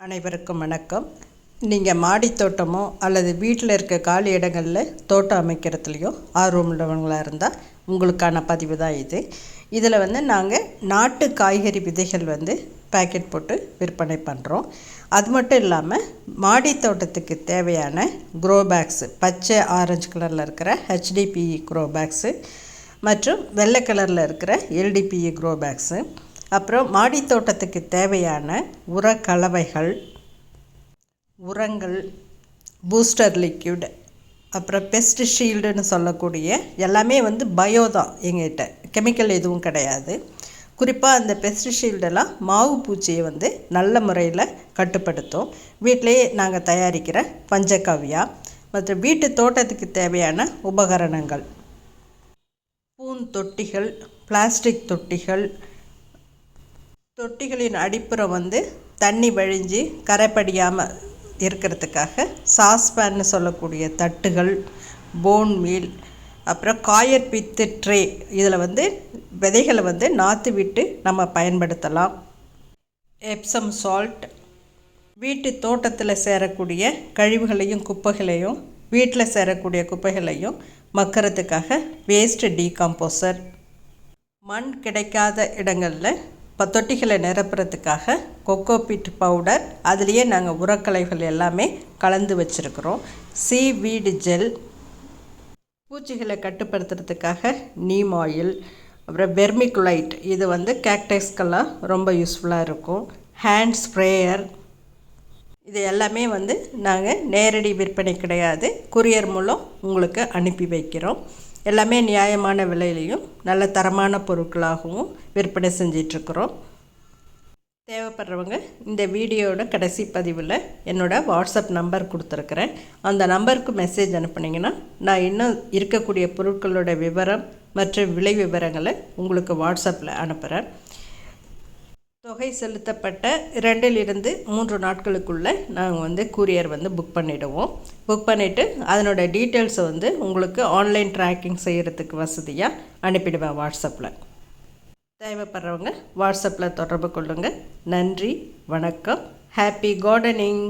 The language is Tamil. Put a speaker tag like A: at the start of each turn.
A: அனைவருக்கும் வணக்கம். நீங்கள் மாடி தோட்டமோ அல்லது வீட்டில் இருக்க காலி இடங்களில் தோட்டம் அமைக்கிறதுலையோ ஆர்வம் உள்ளவங்களாக இருந்தால் உங்களுக்கான பதிவு தான் இது. இதில் வந்து நாங்கள் நாட்டு காய்கறி விதைகள் வந்து பேக்கெட் போட்டு விற்பனை பண்ணுறோம் அது மட்டும் இல்லாமல் மாடி தோட்டத்துக்கு தேவையான க்ரோ பேக்ஸு பச்சை ஆரஞ்சு கலரில் இருக்கிற ஹெச்டிபிஇ க்ரோ பேக்ஸு மற்றும் வெள்ளை கலரில் இருக்கிற எல்டிபிஇ க்ரோ பேக்ஸு அப்புறம் மாடித்தோட்டத்துக்கு தேவையான உர கலவைகள் உரங்கள் பூஸ்டர் லிக்யூட் அப்புறம் பெஸ்ட் ஷீல்டுன்னு சொல்லக்கூடிய எல்லாமே வந்து பயோ தான் எங்ககிட்ட. கெமிக்கல் எதுவும் கிடையாது. குறிப்பாக அந்த பெஸ்ட் ஷீல்டெல்லாம் மாவு பூச்சியை வந்து நல்ல முறையில் கட்டுப்படுத்தும். வீட்டிலேயே நாங்கள் தயாரிக்கிற பஞ்சகவ்யா மற்றும் வீட்டு தோட்டத்துக்கு தேவையான உபகரணங்கள். பூன் தொட்டிகள் பிளாஸ்டிக் தொட்டிகள் தொட்டிகளின் அடிப்புறம் வந்து தண்ணி வழிஞ்சு கரைப்படியாமல் இருக்கிறதுக்காக சாஸ்பேன்னு சொல்லக்கூடிய தட்டுகள் போன் மீல் அப்புறம் காயர் பித்து ட்ரே இதில் வந்து விதைகளை வந்து நாற்று விட்டு நம்ம பயன்படுத்தலாம். எப்சம் சால்ட் வீட்டு தோட்டத்தில் சேரக்கூடிய கழிவுகளையும் குப்பைகளையும் வீட்டில் சேரக்கூடிய குப்பைகளையும் மக்கிறதுக்காக வேஸ்ட் டீகாம்போசர் மண் கிடைக்காத இடங்களில் இப்போ தொட்டிகளை நிரப்புறதுக்காக கொக்கோபிட் பவுடர் அதுலேயே நாங்கள் உரக்கலைகள் எல்லாமே கலந்து வச்சுருக்குறோம். சி வீடு ஜெல் பூச்சிகளை கட்டுப்படுத்துறதுக்காக நீம் ஆயில் அப்புறம் பெர்மிக்குலைட் இது வந்து கேக்டஸ்கெல்லாம் ரொம்ப யூஸ்ஃபுல்லாக இருக்கும். ஹேண்ட் ஸ்ப்ரேயர் இது எல்லாமே வந்து நாங்கள் நேரடி விற்பனை கிடையாது. குரியர் மூலம் உங்களுக்கு அனுப்பி வைக்கிறோம். எல்லாமே நியாயமான விலையிலையும் நல்ல தரமான பொருட்களாகவும் விற்பனை செஞ்சிட்ருக்குறோம். தேவைப்படுறவங்க இந்த வீடியோட கடைசி பதிவில் என்னோடய வாட்ஸ்அப் நம்பர் கொடுத்துருக்குறேன். அந்த நம்பருக்கு மெசேஜ் அனுப்புனீங்கன்னா நான் இன்னும் இருக்கக்கூடிய பொருட்களோட விவரம் மற்றும் விலை விவரங்களை உங்களுக்கு வாட்ஸ்அப்பில் அனுப்புகிறேன் தொகை செலுத்தப்பட்ட இரண்டிலிருந்து மூன்று நாட்களுக்குள்ளே நாங்கள் வந்து கூரியர் வந்து புக் பண்ணிவிடுவோம் புக் பண்ணிவிட்டு அதனோட டீட்டெயில்ஸை வந்து உங்களுக்கு ஆன்லைன் ட்ராக்கிங் செய்கிறதுக்கு வசதியாக அனுப்பிடுவேன் வாட்ஸ்அப்பில் தேவைப்படுறவங்க வாட்ஸ்அப்பில் தொடர்பு கொள்ளுங்கள் நன்றி வணக்கம். Happy gardening